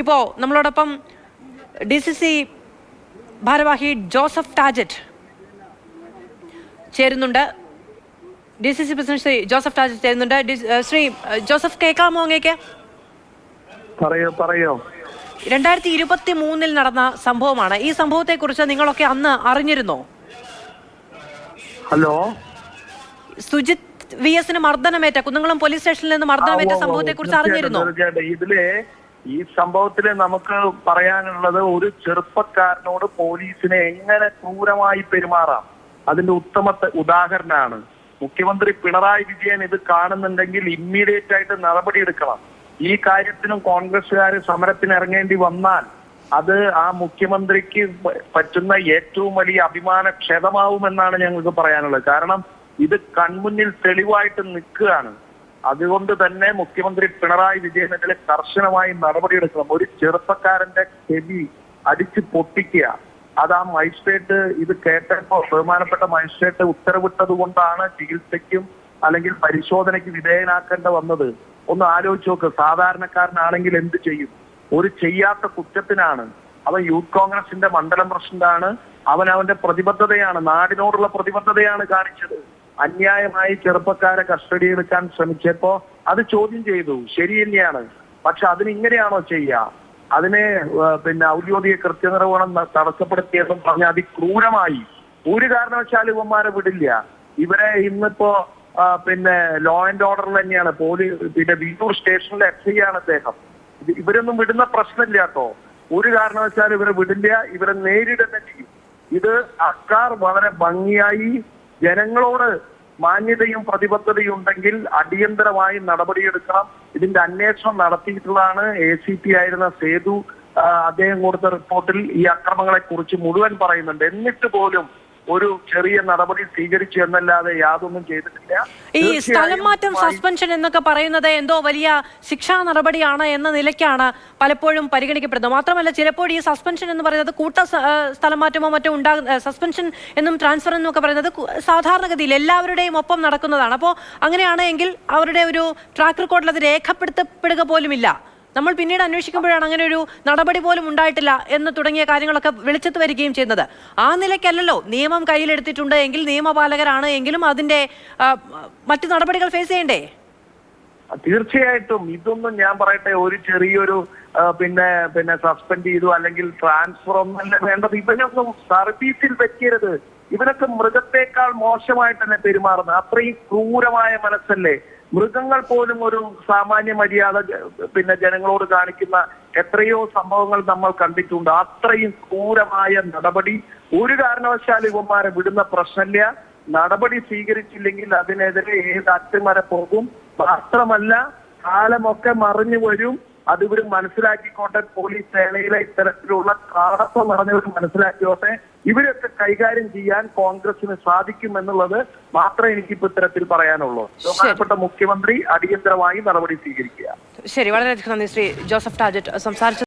ഇപ്പോൾ നമ്മളോടൊപ്പം D C C ഭാരവാഹി ജോസഫ് ടാജറ്റ് ചേരുന്നുണ്ട്. D C C president Shri Joseph ടാജറ്റ് ചേരുന്നുണ്ട്. ശ്രീ ജോസഫ് കേൾക്കാമോ അങ്ങേക്ക്? പറയോ പറയോ. രണ്ടായിരത്തി ഇരുപത്തി മൂന്നിൽ നടന്ന സംഭവമാണ്. ഈ സംഭവത്തെ കുറിച്ച് നിങ്ങളൊക്കെ അന്ന് അറിഞ്ഞിരുന്നോ? ഹലോ? സുജിത് വി എസിന് മർദ്ദനമേറ്റ കുന്നംകുളം പോലീസ് സ്റ്റേഷനിൽ നിന്ന് മർദ്ദനമേറ്റ സംഭവത്തെ കുറിച്ച് അറിഞ്ഞിരുന്നോ. ഇതിൽ ഈ സംഭവത്തിൽ നമുക്ക് പറയാനുള്ളത് ഒരു ചെറുപ്പക്കാരനോട് പോലീസിനെ എങ്ങനെ ക്രൂരമായി പെരുമാറാം? അതിന്റെ ഉത്തമ ഉദാഹരണമാണ്. മുഖ്യമന്ത്രി പിണറായി വിജയൻ ഇത് കാണുന്നുണ്ടെങ്കിൽ ഇമ്മീഡിയറ്റ് ആയിട്ട് നടപടിയെടുക്കണം ഈ കാര്യത്തിനും കോൺഗ്രസ്സുകാർ സമരത്തിന് ഇറങ്ങേണ്ടി വന്നാൽ അത് ആ മുഖ്യമന്ത്രിക്ക് പറ്റുന്ന ഏറ്റവും വലിയ അഭിമാന ക്ഷതമാവുമെന്നാണ് ഞങ്ങൾക്ക് പറയാനുള്ളത്. കാരണം ഇത് കൺമുന്നിൽ തെളിവായിട്ട് നിൽക്കുകയാണ്. അതുകൊണ്ട് തന്നെ മുഖ്യമന്ത്രി പിണറായി വിജയനെതിരെ കർശനമായി നടപടിയെടുക്കണം. ഒരു ചെറുപ്പക്കാരന്റെ ചെവി അടിച്ചു പൊട്ടിക്കുക. അത് ആ മജിസ്ട്രേറ്റ് ഇത് കേട്ടപ്പോ ബഹുമാനപ്പെട്ട മജിസ്ട്രേറ്റ് ഉത്തരവിട്ടത് കൊണ്ടാണ് ചികിത്സയ്ക്കും അല്ലെങ്കിൽ പരിശോധനയ്ക്ക് വിധേയനാക്കേണ്ട വന്നത്. ഒന്ന് ആലോചിച്ച് നോക്ക്. സാധാരണക്കാരനാണെങ്കിൽ എന്ത് ചെയ്യും? ഒരു ചെയ്യാത്ത കുറ്റത്തിനാണ്. അവൻ യൂത്ത് കോൺഗ്രസിന്റെ മണ്ഡലം പ്രസിഡന്റാണ്. അവൻ അവന്റെ പ്രതിബദ്ധതയാണ്. നാടിനോടുള്ള പ്രതിബദ്ധതയാണ് കാണിച്ചത്. അന്യായമായി ചെറുപ്പക്കാരെ കസ്റ്റഡി എടുക്കാൻ ശ്രമിച്ചപ്പോ അത് ചോദ്യം ചെയ്തു. ശരി തന്നെയാണ്. പക്ഷെ അതിന് ഇങ്ങനെയാണോ ചെയ്യുക അതിനെ പിന്നെ ഔദ്യോഗിക കൃത്യനിർവഹണം തടസ്സപ്പെടുത്തിയെന്നും പറഞ്ഞ അതിക്രൂരമായി. ഒരു കാരണവശാലും ഇവന്മാരെ വിടില്ല. ഇവരെ ഇന്നിപ്പോ പിന്നെ ലോ ആൻഡ് ഓർഡർ തന്നെയാണ്. പോലീസ് പിന്നെ വിയൂർ സ്റ്റേഷനിലെ എഫ് ഐ ആണ് അദ്ദേഹം. ഇവരൊന്നും വിടുന്ന പ്രശ്നമില്ല കേട്ടോ ഒരു കാരണവശാലും ഇവരെ വിടില്ല. ഇവരെ നേരിടുന്ന ചെയ്യും ഇത് അക്കാർ വളരെ ഭംഗിയായി ജനങ്ങളോട് മാന്യതയും പ്രതിബദ്ധതയും ഉണ്ടെങ്കിൽ അടിയന്തരമായി നടപടിയെടുക്കണം. ഇതിന്റെ അന്വേഷണം നടത്തിയിട്ടുള്ളതാണ് എ സി പി ആയിരുന്ന സേതു അദ്ദേഹം കൊടുത്ത റിപ്പോർട്ടിൽ ഈ അക്രമങ്ങളെ കുറിച്ച് മുഴുവൻ പറയുന്നുണ്ട്. എന്നിട്ട് പോലും ഒരു ചെറിയ നടപടി സ്വീകരിച്ചു എന്നല്ലാതെ യാതൊന്നും ചെയ്തിട്ടില്ല. ഈ സ്ഥലം മാറ്റം സസ്പെൻഷൻ എന്നൊക്കെ പറയുന്നത് എന്തോ വലിയ ശിക്ഷാ നടപടിയാണ് എന്ന നിലയ്ക്കാണ് പലപ്പോഴും പരിഗണിക്കപ്പെടുന്നത്. മാത്രമല്ല ചിലപ്പോൾ ഈ സസ്പെൻഷൻ എന്ന് പറയുന്നത് കൂട്ട സ്ഥലം മാറ്റമോ മറ്റോ ഉണ്ടാകുന്ന സസ്പെൻഷൻ എന്നും ട്രാൻസ്ഫർ എന്നും ഒക്കെ പറയുന്നത് സാധാരണഗതിയിൽ എല്ലാവരുടെയും ഒപ്പം നടക്കുന്നതാണ്. അപ്പോൾ അങ്ങനെയാണെങ്കിൽ അവരുടെ ഒരു ട്രാക്ക് റെക്കോർഡിൽ അത് രേഖപ്പെടുത്തപ്പെടുക പോലുമില്ല. നമ്മൾ പിന്നീട് അന്വേഷിക്കുമ്പോഴാണ് അങ്ങനെ ഒരു നടപടി പോലും ഉണ്ടായിട്ടില്ല എന്ന് തുടങ്ങിയ കാര്യങ്ങളൊക്കെ വെളിച്ചത്ത് വരികയും ചെയ്യുന്നത്. ആ നിലയ്ക്കല്ലല്ലോ നിയമം കയ്യിലെടുത്തിട്ടുണ്ട് എങ്കിൽ നിയമപാലകരാണ് എങ്കിലും അതിന്റെ മറ്റു നടപടികൾ ഫേസ് ചെയ്യണ്ടേ? തീർച്ചയായിട്ടും. ഇതൊന്നും ഞാൻ പറയട്ടെ ഒരു ചെറിയൊരു പിന്നെ പിന്നെ സസ്പെൻഡ് ചെയ്തു അല്ലെങ്കിൽ ട്രാൻസ്ഫർ ഒന്നല്ല വേണ്ടത്. ഇവനൊന്നും സർവീസിൽ വെക്കരുത്. ഇവനൊക്കെ മൃഗത്തെക്കാൾ മോശമായിട്ട് തന്നെ പെരുമാറുന്നത്. അത്രയും ക്രൂരമായ മനസ്സല്ലേ? മൃഗങ്ങൾ പോലും ഒരു സാമാന്യ മര്യാദ പിന്നെ ജനങ്ങളോട് കാണിക്കുന്ന എത്രയോ സംഭവങ്ങൾ നമ്മൾ കണ്ടിട്ടുണ്ട്. അത്രയും ക്രൂരമായ നടപടി. ഒരു കാരണവശാലും ഇവന്മാരെ വിടുന്ന പ്രശ്നമില്ല. നടപടി സ്വീകരിച്ചില്ലെങ്കിൽ അതിനെതിരെ ഏത് അറ്റം വരെ പോകും. മാത്രമല്ല കാലമൊക്കെ മറിഞ്ഞു വരും. അത് ഇവർ മനസ്സിലാക്കിക്കോട്ടെ പോലീസ് സേനയിലെ ഇത്തരത്തിലുള്ള കാടപ്പം നിറഞ്ഞവർ മനസ്സിലാക്കിയോട്ടെ ഇവരൊക്കെ കൈകാര്യം ചെയ്യാൻ കോൺഗ്രസിന് സാധിക്കും എന്നുള്ളത് മാത്രമേ എനിക്കിപ്പോ ഇത്തരത്തിൽ പറയാനുള്ളൂ. ബഹുമാനപ്പെട്ട മുഖ്യമന്ത്രി അടിയന്തരമായി നടപടി സ്വീകരിക്കുക. ശരി വളരെയധികം നന്ദി. ശ്രീ ജോസഫ് ടാജറ്റ് സംസാരിച്ച